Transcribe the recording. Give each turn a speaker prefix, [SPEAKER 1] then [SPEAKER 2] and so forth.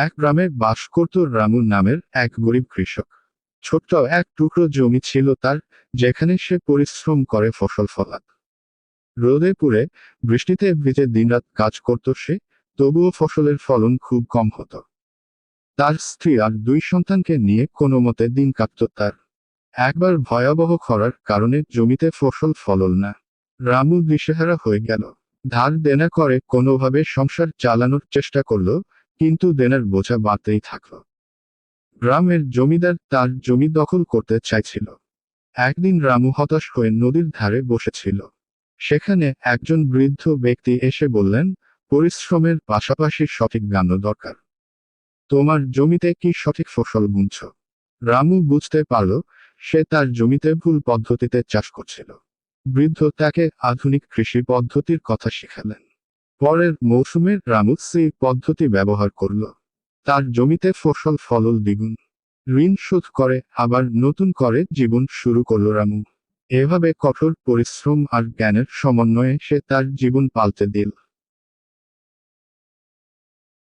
[SPEAKER 1] এক গ্রামে বাস করত রামু নামের এক গরিব কৃষক। ছোট্ট এক টুকরো জমি ছিল তার, যেখানে সে পরিশ্রম করে ফসল ফলাত। রোদে পুড়ে, বৃষ্টিতে ভিজে দিনরাত কাজ করত সে, তবুও ফসলের ফলন খুব কম হতো। তার স্ত্রী আর দুই সন্তানকে নিয়ে কোনো মতে দিন কাটত তার। একবার ভয়াবহ খরার কারণে জমিতে ফসল ফলল না। রামু দিশেহারা হয়ে গেল। ধার দেনা করে কোনোভাবে সংসার চালানোর চেষ্টা করল কিন্তু দেনার বোঝা বাড়তেই থাকল। গ্রামের জমিদার তার জমি দখল করতে চাইছিল। একদিন রামু হতাশ হয়ে নদীর ধারে বসেছিল। সেখানে একজন বৃদ্ধ ব্যক্তি এসে বললেন, পরিশ্রমের পাশাপাশি সঠিক জ্ঞানও দরকার। তোমার জমিতে কি সঠিক ফসল বুনছ? রামু বুঝতে পারল, সে তার জমিতে ভুল পদ্ধতিতে চাষ করছিল। বৃদ্ধ তাকে আধুনিক কৃষি পদ্ধতির কথা শিখালেন। পরের মৌসুমে রামু সেই পদ্ধতি ব্যবহার করল। তার জমিতে ফসল ফলল দ্বিগুণ। ঋণ শোধ করে, আবার নতুন করে জীবন শুরু করল রামু। এভাবে কঠোর পরিশ্রম আর জ্ঞানের সমন্বয়ে সে তার জীবন পাল্টে দিল।